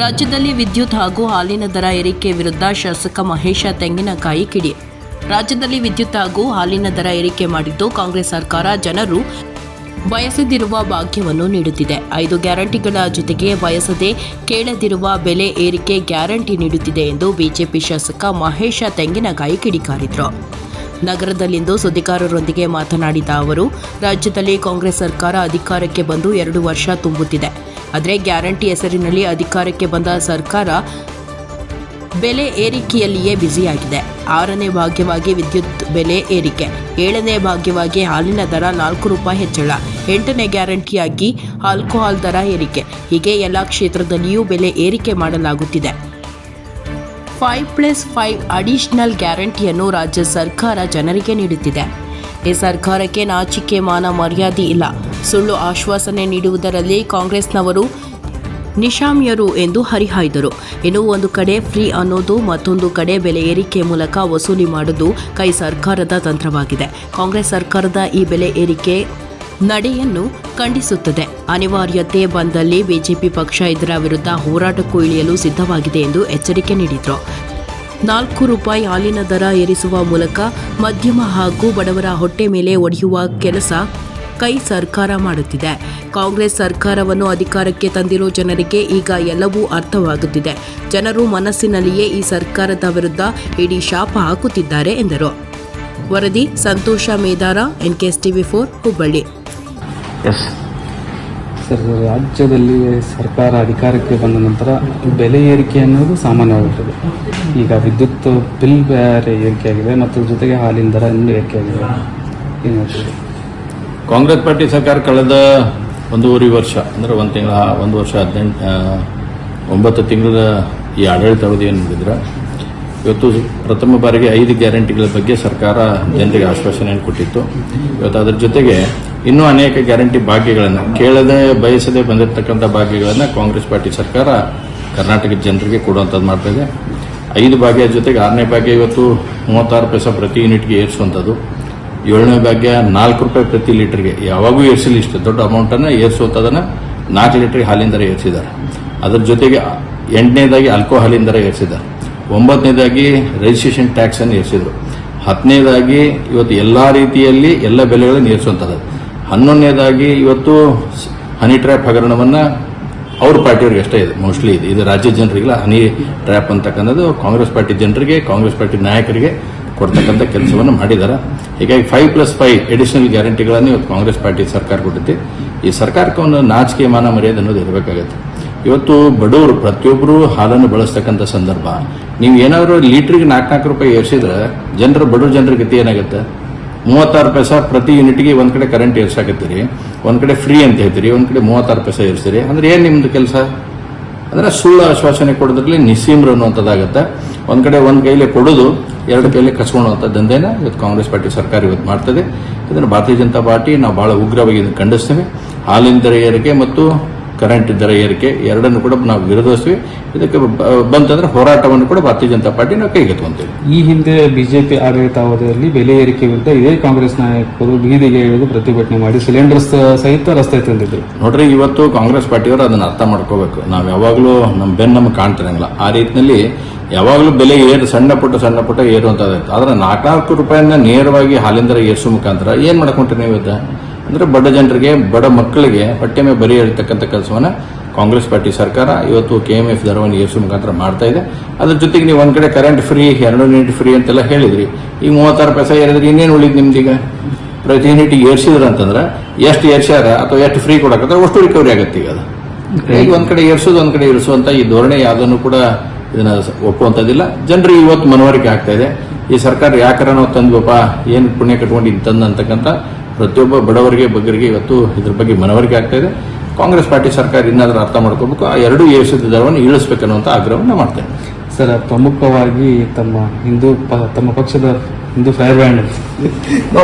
ರಾಜ್ಯದಲ್ಲಿ ವಿದ್ಯುತ್ ಹಾಗೂ ಹಾಲಿನ ದರ ಏರಿಕೆ ವಿರುದ್ಧ ಶಾಸಕ ಮಹೇಶ ತೆಂಗಿನಕಾಯಿ ಕಿಡಿ. ರಾಜ್ಯದಲ್ಲಿ ವಿದ್ಯುತ್ ಹಾಗೂ ಹಾಲಿನ ದರ ಏರಿಕೆ ಮಾಡಿದ್ದು ಕಾಂಗ್ರೆಸ್ ಸರ್ಕಾರ ಜನರು ಬಯಸದಿರುವ ಭಾಗ್ಯವನ್ನು ನೀಡುತ್ತಿದೆ. ಐದು ಗ್ಯಾರಂಟಿಗಳ ಜೊತೆಗೆ ಬಯಸದೆ ಕೇಳದಿರುವ ಬೆಲೆ ಏರಿಕೆ ಗ್ಯಾರಂಟಿ ನೀಡುತ್ತಿದೆ ಎಂದು ಬಿಜೆಪಿ ಶಾಸಕ ಮಹೇಶ ತೆಂಗಿನಕಾಯಿ ಕಿಡಿಕಾರಿದರು ನಗರದಲ್ಲಿಂದು ಸುದ್ದಿಗಾರರೊಂದಿಗೆ ಮಾತನಾಡಿದ ಅವರು, ರಾಜ್ಯದಲ್ಲಿ ಕಾಂಗ್ರೆಸ್ ಸರ್ಕಾರ ಅಧಿಕಾರಕ್ಕೆ ಬಂದು ಎರಡು ವರ್ಷ ತುಂಬುತ್ತಿದೆ. ಆದರೆ ಗ್ಯಾರಂಟಿ ಹೆಸರಿನಲ್ಲಿ ಅಧಿಕಾರಕ್ಕೆ ಬಂದ ಸರ್ಕಾರ ಬೆಲೆ ಏರಿಕೆಯಲ್ಲಿಯೇ ಬ್ಯುಸಿಯಾಗಿದೆ. ಆರನೇ ಭಾಗ್ಯವಾಗಿ ವಿದ್ಯುತ್ ಬೆಲೆ ಏರಿಕೆ. ಏಳನೇ ಭಾಗ್ಯವಾಗಿ ಹಾಲಿನ ದರ ನಾಲ್ಕು ರೂಪಾಯಿ ಹೆಚ್ಚಳ. ಎಂಟನೇ ಗ್ಯಾರಂಟಿಯಾಗಿ ಆಲ್ಕೋಹಾಲ್ ದರ ಏರಿಕೆ. ಹೀಗೆ ಎಲ್ಲ ಕ್ಷೇತ್ರದಲ್ಲಿಯೂ ಬೆಲೆ ಏರಿಕೆ ಮಾಡಲಾಗುತ್ತಿದೆ. ಫೈವ್ ಪ್ಲಸ್ ಫೈವ್ ಅಡಿಷನಲ್ ಗ್ಯಾರಂಟಿಯನ್ನು ರಾಜ್ಯ ಸರ್ಕಾರ ಜನರಿಗೆ ನೀಡುತ್ತಿದೆ. ಈ ಸರ್ಕಾರಕ್ಕೆ ನಾಚಿಕೆ ಮಾನ ಮರ್ಯಾದೆ ಇಲ್ಲ. ಸುಳ್ಳು ಆಶ್ವಾಸನೆ ನೀಡುವುದರಲ್ಲಿ ಕಾಂಗ್ರೆಸ್ನವರು ನಿಶಾಮ್ಯರು ಎಂದು ಹರಿಹಾಯ್ದರು. ಇನ್ನು ಒಂದು ಕಡೆ ಫ್ರೀ ಅನ್ನೋದು, ಮತ್ತೊಂದು ಕಡೆ ಬೆಲೆ ಏರಿಕೆ ಮೂಲಕ ವಸೂಲಿ ಮಾಡುವುದು ಕೈ ಸರ್ಕಾರದ ತಂತ್ರವಾಗಿದೆ. ಕಾಂಗ್ರೆಸ್ ಸರ್ಕಾರದ ಈ ಬೆಲೆ ಏರಿಕೆ ನಡೆಯನ್ನು ಖಂಡಿಸುತ್ತದೆ. ಅನಿವಾರ್ಯತೆ ಬಂದಲ್ಲಿ ಬಿಜೆಪಿ ಪಕ್ಷ ಇದರ ವಿರುದ್ಧ ಹೋರಾಟಕ್ಕೂ ಇಳಿಯಲು ಸಿದ್ಧವಾಗಿದೆ ಎಂದು ಎಚ್ಚರಿಕೆ ನೀಡಿದರು. ನಾಲ್ಕು ರೂಪಾಯಿ ಹಾಲಿನ ದರ ಏರಿಸುವ ಮೂಲಕ ಮಧ್ಯಮ ಹಾಗೂ ಬಡವರ ಹೊಟ್ಟೆ ಮೇಲೆ ಒಡೆಯುವ ಕೆಲಸ ಕೈ ಸರ್ಕಾರ ಮಾಡುತ್ತಿದೆ. ಕಾಂಗ್ರೆಸ್ ಸರ್ಕಾರವನ್ನು ಅಧಿಕಾರಕ್ಕೆ ತಂದಿರೋ ಜನರಿಗೆ ಈಗ ಎಲ್ಲವೂ ಅರ್ಥವಾಗುತ್ತಿದೆ. ಜನರು ಮನಸ್ಸಿನಲ್ಲಿಯೇ ಈ ಸರ್ಕಾರದ ವಿರುದ್ಧ ಇಡೀ ಶಾಪ ಹಾಕುತ್ತಿದ್ದಾರೆ ಎಂದರು. ವರದಿ, Santosh Medar, NKS TV four, Hubballi. Sir, ರಾಜ್ಯದಲ್ಲಿ ಸರ್ಕಾರ ಅಧಿಕಾರಕ್ಕೆ ಬಂದ ನಂತರ ಬೆಲೆ ಏರಿಕೆ ಅನ್ನೋದು ಸಾಮಾನ್ಯವಾಗಿರ್ತದೆ ಈಗ ವಿದ್ಯುತ್ ಬಿಲ್ ಬೇರೆ ಏರಿಕೆಯಾಗಿದೆ ಮತ್ತು ಜೊತೆಗೆ ಹಾಲಿನ ದರ ಇನ್ನೂ ಏರಿಕೆ ಆಗಿದೆ ಕಾಂಗ್ರೆಸ್ ಪಾರ್ಟಿ ಸರ್ಕಾರ ಕಳೆದ ಒಂದೂವರೆ ವರ್ಷ, ಅಂದರೆ ಒಂದು ತಿಂಗಳ, ಒಂದು ವರ್ಷ ಹದಿನೆಂಟು ಒಂಬತ್ತು ತಿಂಗಳ ಈ ಆಡಳಿತ ಅವಧಿಯನ್ನು ನೋಡಿದ್ರೆ ಇವತ್ತು ಪ್ರಥಮ ಬಾರಿಗೆ ಐದು ಗ್ಯಾರಂಟಿಗಳ ಬಗ್ಗೆ ಸರ್ಕಾರ ಜನರಿಗೆ ಆಶ್ವಾಸನೆಯನ್ನು ಕೊಟ್ಟಿತ್ತು. ಇವತ್ತು ಅದರ ಜೊತೆಗೆ ಇನ್ನೂ ಅನೇಕ ಗ್ಯಾರಂಟಿ ಭಾಗ್ಯಗಳನ್ನು ಕೇಳದೆ ಬಯಸದೆ ಬಂದಿರತಕ್ಕಂಥ ಭಾಗ್ಯಗಳನ್ನು ಕಾಂಗ್ರೆಸ್ ಪಾರ್ಟಿ ಸರ್ಕಾರ ಕರ್ನಾಟಕದ ಜನರಿಗೆ ಕೊಡುವಂಥದ್ದು ಮಾಡ್ತಾ ಇದೆ. ಐದು ಭಾಗ್ಯ ಜೊತೆಗೆ ಆರನೇ ಭಾಗ್ಯ ಇವತ್ತು ಮೂವತ್ತಾರು ಪೈಸೆ ಪ್ರತಿ ಯೂನಿಟ್ಗೆ ಏರಿಸುವಂಥದ್ದು. ಏಳನೇ ಭಾಗ್ಯ ನಾಲ್ಕು ರೂಪಾಯಿ ಪ್ರತಿ ಲೀಟರ್ಗೆ ಯಾವಾಗೂ ಏರಿಸಲಿ ಇಷ್ಟು, ದೊಡ್ಡ ಅಮೌಂಟನ್ನು ಏರಿಸುವಂಥದ್ದನ್ನು ನಾಲ್ಕು ಲೀಟ್ರಿಗೆ ಹಾಲಿನ ದರ ಏರಿಸಿದ್ದಾರೆ. ಅದರ ಜೊತೆಗೆ ಎಂಟನೇದಾಗಿ ಆಲ್ಕೋಹಾಲಿನ ದರ ಏರಿಸಿದ್ದಾರೆ. ಒಂಬತ್ತನೇದಾಗಿ ರಿಜಿಸ್ಟ್ರೇಷನ್ ಟ್ಯಾಕ್ಸನ್ನು ಏರಿಸಿದರು. ಹತ್ತನೇದಾಗಿ ಇವತ್ತು ಎಲ್ಲ ರೀತಿಯಲ್ಲಿ ಎಲ್ಲ ಬೆಲೆಗಳನ್ನು ಏರಿಸುವಂಥದ್ದು. ಹನ್ನೊಂದನೇದಾಗಿ ಇವತ್ತು ಹನಿ ಟ್ರ್ಯಾಪ್ ಹಗರಣವನ್ನು ಅವ್ರ ಪಾರ್ಟಿಯವ್ರಿಗೆ ಅಷ್ಟೇ ಇದೆ ಮೋಸ್ಟ್ಲಿ ಇದೆ. ಇದು ರಾಜ್ಯ ಜನರಿಗೆಲ್ಲ ಹನಿ ಟ್ರ್ಯಾಪ್ ಅಂತಕ್ಕಂಥದ್ದು ಕಾಂಗ್ರೆಸ್ ಪಾರ್ಟಿ ಜನರಿಗೆ, ಕಾಂಗ್ರೆಸ್ ಪಾರ್ಟಿ ನಾಯಕರಿಗೆ ಕೊಡ್ತಕ್ಕಂಥ ಕೆಲಸವನ್ನು ಮಾಡಿದ್ದಾರೆ ಹೀಗಾಗಿ ಫೈವ್ ಪ್ಲಸ್ ಫೈವ್ ಎಡಿಷನಲ್ ಗ್ಯಾರಂಟಿಗಳನ್ನು ಇವತ್ತು ಕಾಂಗ್ರೆಸ್ ಪಾರ್ಟಿ ಸರ್ಕಾರ ಕೊಟ್ಟಿದೆ. ಈ ಸರ್ಕಾರಕ್ಕೆ ಒಂದು ನಾಚಿಕೆ ಮಾನ ಮರ್ಯಾದೆ ಅನ್ನೋದು ಇರಬೇಕಾಗತ್ತೆ. ಇವತ್ತು ಬಡವರು ಪ್ರತಿಯೊಬ್ಬರು ಹಾಲನ್ನು ಬಳಸ್ತಕ್ಕಂಥ ಸಂದರ್ಭ. ನೀವು ಏನಾದರೂ ಲೀಟ್ರಿಗೆ ನಾಲ್ಕು ನಾಲ್ಕು ರೂಪಾಯಿ ಏರಿಸಿದ್ರೆ ಜನರು ಬಡವ್ರ ಜನರ ಗತಿ ಏನಾಗುತ್ತೆ? ಮೂವತ್ತಾರು ಪೈಸ ಪ್ರತಿ ಯೂನಿಟ್ಗೆ ಒಂದು ಕಡೆ ಕರೆಂಟ್ ಏರ್ಸಾಕತ್ತೀರಿ, ಒಂದು ಕಡೆ ಫ್ರೀ ಅಂತ ಹೇಳ್ತೀರಿ, ಒಂದು ಕಡೆ ಮೂವತ್ತಾರು ಪೈಸ ಏರ್ಸ್ತೀರಿ ಅಂದ್ರೆ ಏನು ನಿಮ್ದು ಕೆಲಸ? ಅಂದ್ರೆ ಸುಳ್ಳು ಆಶ್ವಾಸನೆ ಕೊಡೋದ್ರಲ್ಲಿ ನಿಸೀಮ್ರ ಅನ್ನುವಂಥದ್ದಾಗತ್ತೆ. ಒಂದು ಕಡೆ ಒಂದು ಕೈಲಿ ಕೊಡೋದು, ಎರಡು ಕೈಲಿ ಕಸ್ಕೊಳ್ಳುವಂಥ ದಂಧೆನ ಇವತ್ತು ಕಾಂಗ್ರೆಸ್ ಪಾರ್ಟಿ ಸರ್ಕಾರ ಇವತ್ತು ಮಾಡ್ತದೆ. ಇದನ್ನು ಭಾರತೀಯ ಜನತಾ ಪಾರ್ಟಿ, ನಾವು ಬಹಳ ಉಗ್ರವಾಗಿ ಇದನ್ನು ಖಂಡಿಸ್ತೇವೆ. ಹಾಲಿನ ಏರಿಕೆ ಮತ್ತು ಕರೆಂಟ್ ದರ ಏರಿಕೆ ಎರಡನ್ನು ಕೂಡ ನಾವು ವಿರೋಧಿಸ್ತೀವಿ. ಇದಕ್ಕೆ ಬಂತಂದ್ರೆ ಹೋರಾಟವನ್ನು ಕೂಡ ಭಾರತೀಯ ಜನತಾ ಪಾರ್ಟಿ ನಾವು ಕೈಗೆತ್ಕೊಂತೀವಿ ಈ ಹಿಂದೆ ಬಿಜೆಪಿ ಆಡಳಿತಾವಧಿಯಲ್ಲಿ ಬೆಲೆ ಏರಿಕೆ ವಿರುದ್ಧ ಇದೇ ಕಾಂಗ್ರೆಸ್ ನಾಯಕರು ಬೀದಿಗೆ ಇಳಿದು ಪ್ರತಿಭಟನೆ ಮಾಡಿ ಸಿಲಿಂಡರ್ ಸಹಿತ ರಸ್ತೆ ತಂದಿದ್ರು. ನೋಡ್ರಿ ಇವತ್ತು ಕಾಂಗ್ರೆಸ್ ಪಾರ್ಟಿಯವರು ಅದನ್ನ ಅರ್ಥ ಮಾಡ್ಕೋಬೇಕು. ನಾವು ಯಾವಾಗಲೂ ನಮ್ಮ ಬೆನ್ನು ನಮ್ಗೆ ಕಾಣ್ತಿರಂಗಿಲ್ಲ. ಆ ರೀತಿಯಲ್ಲಿ ಯಾವಾಗಲೂ ಬೆಲೆ ಏರು ಸಣ್ಣ ಪುಟ್ಟ ಸಣ್ಣ ಪುಟ್ಟ ಏರುವಂಥದ್ದಾಯ್ತು ಆದ್ರೆ ನಾಲ್ಕಾಲ್ಕು ರೂಪಾಯಿನ ನೇರವಾಗಿ ಹಾಲಿಂದರ ಏರಿಸೋ ಮುಖಾಂತರ ಏನ್ ಮಾಡ್ಕೊಂಡ್ರಿ ನೀವು ಇವತ್ತು ಅಂದ್ರೆ ಬಡ ಜನರಿಗೆ, ಬಡ ಮಕ್ಕಳಿಗೆ ಹೊಟ್ಟೆ ಮೇಲೆ ಬರಿ ಹೇಳ್ತಕ್ಕಂಥ ಕೆಲಸವನ್ನ ಕಾಂಗ್ರೆಸ್ ಪಾರ್ಟಿ ಸರ್ಕಾರ ಇವತ್ತು ಕೆ ಎಂ ಎಫ್ ದರವನ್ನು ಏರಿಸೋ ಮುಖಾಂತರ ಮಾಡ್ತಾ ಇದೆ. ಅದ್ರ ಜೊತೆಗೆ ನೀವು ಒಂದು ಕಡೆ ಕರೆಂಟ್ ಫ್ರೀ ಎರಡು ಯೂನಿಟ್ ಫ್ರೀ ಅಂತೆಲ್ಲ ಹೇಳಿದ್ರಿ. ಈಗ ಮೂವತ್ತಾರು ಪೈಸೆ ಏರಿದ್ರೆ ಇನ್ನೇನು ಉಳಿದು ನಿಮ್ದೀಗ? ಪ್ರತಿ ಯೂನಿಟ್ ಏರ್ಸಿದ್ರ ಅಂತಂದ್ರೆ ಎಷ್ಟು ಏರ್ಸ್ಯಾರ ಅಥವಾ ಎಷ್ಟು ಫ್ರೀ ಕೊಡಕಂದ್ರೆ ಅಷ್ಟು ರಿಕವರಿ ಆಗತ್ತೆ ಈಗ ಅದು. ಈಗ ಒಂದು ಕಡೆ ಏರ್ಸೋದು, ಒಂದು ಕಡೆ ಇರಿಸುವಂಥ ಈ ಧೋರಣೆ ಯಾವುದನ್ನು ಕೂಡ ಇದನ್ನ ಒಪ್ಪುವಂಥದ್ದಿಲ್ಲ. ಜನರಿಗೆ ಇವತ್ತು ಮನವರಿಕೆ ಆಗ್ತಾ ಇದೆ. ಈ ಸರ್ಕಾರ ಯಾಕರ ನಾವು ತಂದ್ವಪ್ಪ? ಏನು ಪುಣ್ಯ ಕಟ್ಕೊಂಡು ಇದು ಅಂತಕ್ಕಂಥ ಪ್ರತಿಯೊಬ್ಬ ಬಡವರಿಗೆ ಬಗ್ಗರಿಗೆ ಇವತ್ತು ಇದ್ರ ಬಗ್ಗೆ ಮನವರಿಕೆ ಆಗ್ತಾ ಇದೆ. ಕಾಂಗ್ರೆಸ್ ಪಾರ್ಟಿ ಸರ್ಕಾರ ಇನ್ನಾದರೂ ಅರ್ಥ ಮಾಡ್ಕೋಬೇಕು. ಆ ಎರಡೂ ಏರಿಸಿದ ದರವನ್ನು ಇಳಿಸ್ಬೇಕನ್ನುವಂತ ಆಗ್ರಹವನ್ನು ಮಾಡ್ತೇನೆ. ಸರ್ ಪ್ರಮುಖವಾಗಿ ತಮ್ಮ ಹಿಂದೂ ಪ- ತಮ್ಮ ಪಕ್ಷದ ಹಿಂದೂ ಫೈರ್ ಬ್ಯಾಂಡ್